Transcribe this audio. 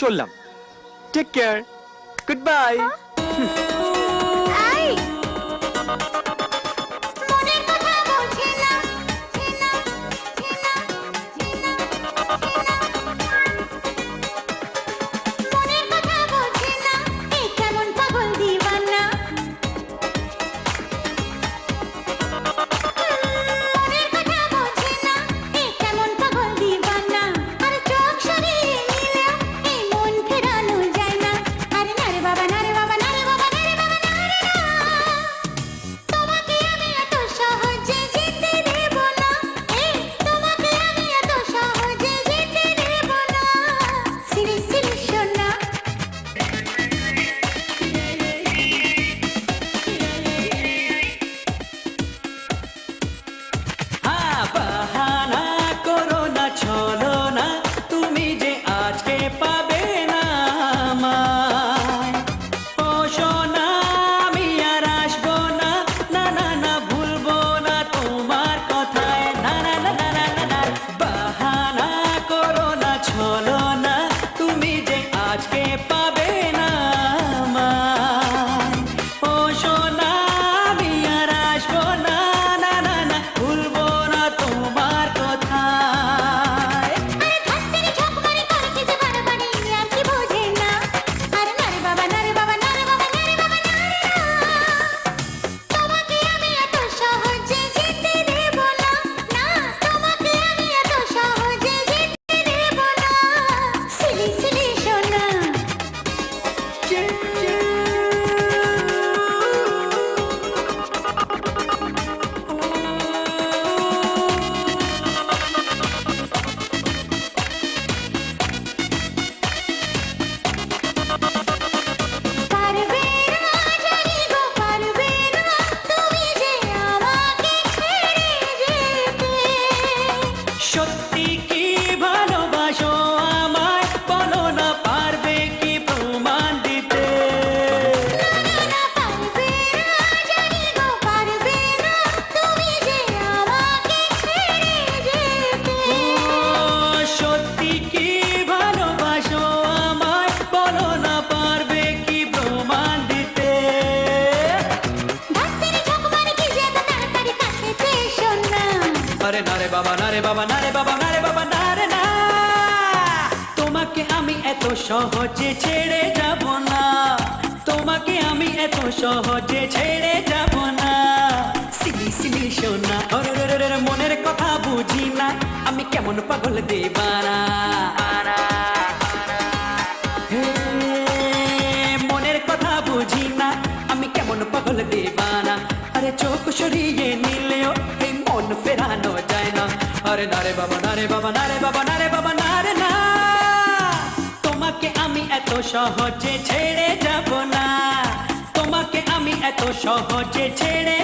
চললাম। Take care good bye নারে নারে বাবা নারে বাবা নারে বাবা নারে বাবা, নারে না। তোমাকে আমি এত সহজে ছেড়ে যাব না। তোমাকে আমি এত সহজে ছেড়ে যাব না। সিলি সিলি সোনা মনের কথা বুঝি না। আমি কেমন পাগল দেবানা মনের কথা বুঝি না। আমি কেমন পাগল দেবানা আরে চোখ সরিয়ে নিলেও ফেরানো যায় না। আরে নারে বাবা নারে বাবা নারে বাবা নারে বাবা নারে না। তোমাকে আমি এত সহজে ছেড়ে যাব না। তোমাকে আমি এত সহজে ছেড়ে